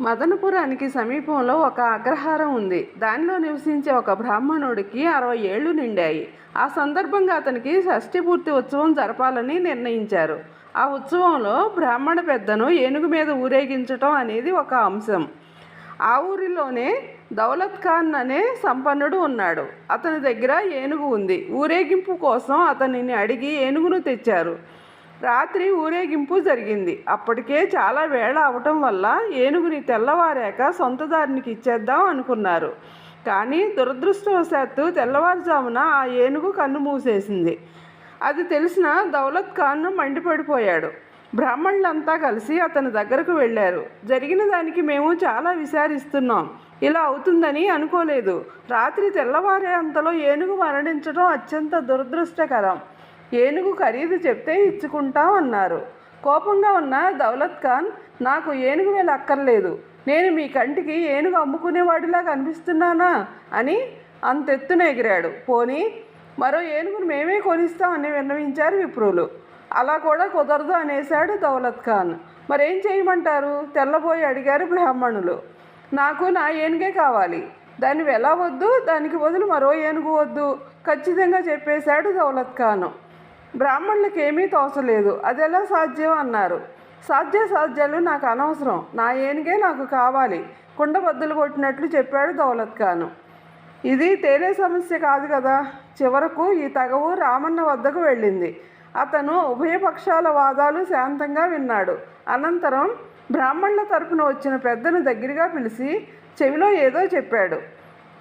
మదనపురానికి సమీపంలో ఒక అగ్రహారం ఉంది. దానిలో నివసించే ఒక బ్రాహ్మణుడికి అరవై ఏళ్ళు నిండాయి. ఆ సందర్భంగా అతనికి షష్ఠిపూర్తి ఉత్సవం జరపాలని నిర్ణయించారు. ఆ ఉత్సవంలో బ్రాహ్మణ పెద్దను ఏనుగు మీద ఊరేగించటం అనేది ఒక అంశం. ఆ ఊరిలోనే దౌలత్ ఖాన్ అనే సంపన్నుడు ఉన్నాడు. అతని దగ్గర ఏనుగు ఉంది. ఊరేగింపు కోసం అతనిని అడిగి ఏనుగును తెచ్చారు. రాత్రి ఊరేగింపు జరిగింది. అప్పటికే చాలా వేళ అవటం వల్ల ఏనుగుని తెల్లవారాక సొంత దారినికి ఇచ్చేద్దాం అనుకున్నారు. కానీ దురదృష్టవశాత్తు తెల్లవారుజామున ఆ ఏనుగు కన్ను మూసేసింది. అది తెలిసిన దౌలత్ ఖాన్ మండిపడిపోయాడు. బ్రాహ్మణులంతా కలిసి అతని దగ్గరకు వెళ్ళారు. జరిగిన దానికి మేము చాలా విచారిస్తున్నాం. ఇలా అవుతుందని అనుకోలేదు. రాత్రి తెల్లవారే అంతలో ఏనుగు మరణించడం అత్యంత దురదృష్టకరం. ఏనుగు ఖరీదు చెప్తే ఇచ్చుకుంటాం అన్నారు. కోపంగా ఉన్న దౌలత్ ఖాన్ నాకు ఏనుగు వేలు అక్కర్లేదు. నేను మీ కంటికి ఏనుగు అమ్ముకునేవాడిలా కనిపిస్తున్నానా? అని అంతెత్తున ఎగిరాడు. పోనీ మరో ఏనుగును మేమే కొనిస్తామని విన్నవించారు విప్రులు. అలా కూడా కుదరదు అనేశాడు దౌలత్ ఖాన్. మరేం చేయమంటారు? తెల్లబోయి అడిగారు బ్రాహ్మణులు. నాకు నా ఏనుగే కావాలి. దాన్ని ఎలా వద్దు? దానికి బదులు మరో ఏనుగు వద్దు. ఖచ్చితంగా చెప్పేశాడు దౌలత్ ఖాన్. బ్రాహ్మణులకు ఏమీ తోచలేదు అది ఎలా సాధ్యం? అన్నారు. సాధ్య సాధ్యాలు నాకు అనవసరం. నా ఏనుగే నాకు కావాలి. కుండ బద్దలు కొట్టినట్లు చెప్పాడు దౌలత్ ఖాను. ఇది తేలే సమస్య కాదు కదా. చివరకు ఈ తగవు రామన్న వద్దకు వెళ్ళింది. అతను ఉభయపక్షాల వాదాలు శాంతంగా విన్నాడు. అనంతరం బ్రాహ్మణుల తరపున వచ్చిన పెద్దను దగ్గరగా పిలిచి చెవిలో ఏదో చెప్పాడు.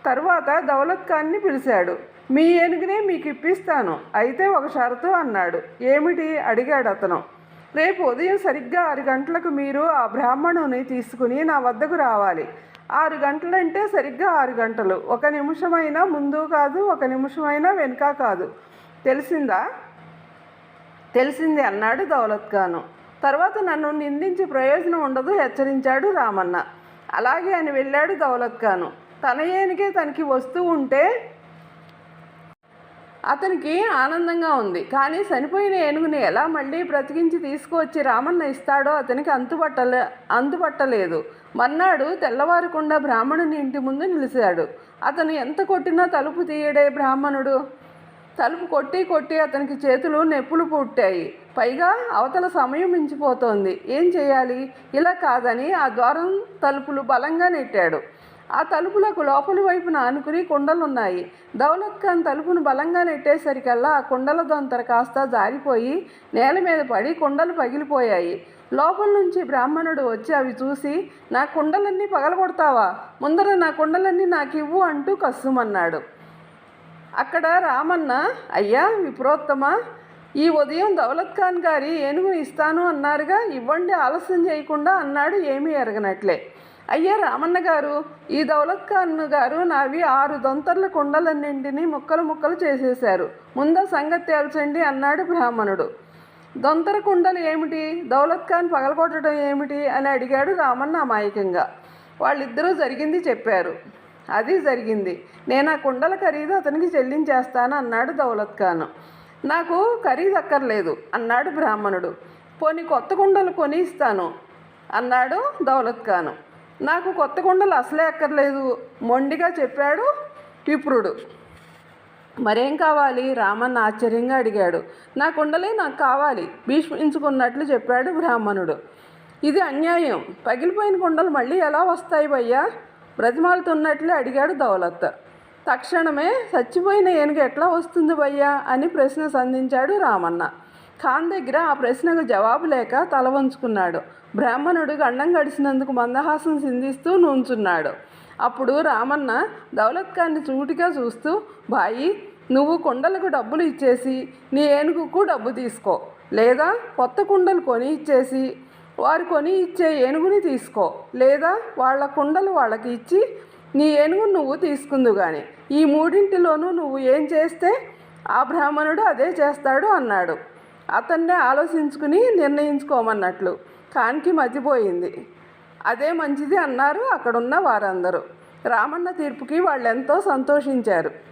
తర్వాత దౌలత్ ఖాన్ని పిలిచాడు. మీ ఏనుగునే మీకు ఇప్పిస్తాను అయితే ఒక షరతు అన్నాడు. ఏమిటి? అడిగాడు అతను. రేపు ఉదయం సరిగ్గా ఆరు గంటలకు మీరు ఆ బ్రాహ్మణుని తీసుకుని నా వద్దకు రావాలి. ఆరు గంటలంటే సరిగ్గా ఆరు గంటలు. ఒక నిమిషమైనా ముందు కాదు ఒక నిమిషమైనా వెనుక కాదు. తెలిసిందా? తెలిసింది అన్నాడు దౌలత్ ఖాను తర్వాత నన్ను నిందించి ప్రయోజనం ఉండదు హెచ్చరించాడు రామన్న. అలాగే అని వెళ్ళాడు దౌలత్ ఖాను తన ఏనికే తనకి వస్తూ ఉంటే అతనికి ఆనందంగా ఉంది. కానీ చనిపోయిన ఏనుగుని ఎలా మళ్ళీ బ్రతికించి తీసుకువచ్చి రామన్న ఇస్తాడో అతనికి అంతుపట్టలే అంతుపట్టలేదు మర్నాడు తెల్లవారకుండా బ్రాహ్మణుని ఇంటి ముందు నిలిచాడు. అతను ఎంత కొట్టినా తలుపు తీయడే బ్రాహ్మణుడు. తలుపు కొట్టి కొట్టి అతనికి చేతులు నొప్పులు పుట్టాయి. పైగా అవతల సమయం మించిపోతోంది. ఏం చేయాలి? ఇలా కాదని ఆ ద్వారం తలుపులు బలంగా నెట్టాడు. ఆ తలుపులకు లోపలి వైపున ఆనుకుని కుండలున్నాయి. దౌలత్ ఖాన్ తలుపును బలంగా నెట్టేసరికల్లా ఆ కుండల దొంతర కాస్త జారిపోయి నేల మీద పడి కుండలు పగిలిపోయాయి. లోపల నుంచి బ్రాహ్మణుడు వచ్చి అవి చూసి నా కుండలన్నీ పగలగొడతావా? ముందర నా కుండలన్నీ నాకు ఇవ్వు అంటూ కస్సుమన్నాడు. అక్కడ రామన్న అయ్యా విప్రోత్తమ ఈ ఉదయం దౌలత్ ఖాన్ గారి ఏనుగు ఇస్తాను అన్నారుగా. ఇవ్వండి ఆలస్యం చేయకుండా అన్నాడు. ఏమీ ఎరగనట్లే. అయ్యా రామన్న గారు ఈ దౌలత్ ఖాన్ గారు నావి ఆరు దొంతర్ల కుండలన్నింటినీ ముక్కలు ముక్కలు చేసేశారు. ముందు సంగతి తేల్చండి అన్నాడు బ్రాహ్మణుడు. దొంతర కుండలు ఏమిటి? దౌలత్ ఖాన్ పగలగొట్టడం ఏమిటి? అని అడిగాడు రామన్న అమాయకంగా. వాళ్ళిద్దరూ జరిగింది చెప్పారు. అది జరిగింది. నేను ఆ కుండల ఖరీదు అతనికి చెల్లించేస్తాను అన్నాడు దౌలత్ ఖాన్ నాకు ఖరీదు అక్కర్లేదు అన్నాడు బ్రాహ్మణుడు. పోనీ కొత్త కుండలు కొని ఇస్తాను అన్నాడు దౌలత్ ఖాన్ నాకు కొత్త కుండలు అసలే ఎక్కర్లేదు మొండిగా చెప్పాడు విప్రుడు మరేం కావాలి? రామన్న ఆశ్చర్యంగా అడిగాడు. నా కుండలే నాకు కావాలి భీష్మించుకున్నట్లు చెప్పాడు బ్రాహ్మణుడు. ఇది అన్యాయం. పగిలిపోయిన కుండలు మళ్ళీ ఎలా వస్తాయి భయ్యా? బ్రతిమాలుతున్నట్లే అడిగాడు దౌలత్ తక్షణమే చచ్చిపోయిన ఏనుగు ఎట్లా వస్తుంది భయ్యా? అని ప్రశ్న సంధించాడు రామన్న. ఖాన్ దగ్గర ఆ ప్రశ్నకు జవాబు లేక తల వంచుకున్నాడు. బ్రాహ్మణుడు గండం గడిచినందుకు మందహాసం సింధిస్తూ నుంచున్నాడు. అప్పుడు రామన్న దౌలత్ ఖాన్ని చూటిగా చూస్తూ బాయి నువ్వు కుండలకు డబ్బులు ఇచ్చేసి నీ ఏనుగుకు డబ్బు తీసుకో. లేదా కొత్త కుండలు కొని ఇచ్చేసి వారు కొని ఇచ్చే ఏనుగుని తీసుకో. లేదా వాళ్ళ కుండలు వాళ్ళకి ఇచ్చి నీ ఏనుగు నువ్వు తీసుకుందు కానీ ఈ మూడింటిలోనూ నువ్వు ఏం చేస్తే ఆ బ్రాహ్మణుడు అదే చేస్తాడు అన్నాడు. అతన్నే ఆలోచించుకుని నిర్ణయించుకోమన్నట్లు. కాన్కి మతిపోయింది. అదే మంచిది అన్నారు అక్కడున్న వారందరూ. రామన్న తీర్పుకి వాళ్ళెంతో సంతోషించారు.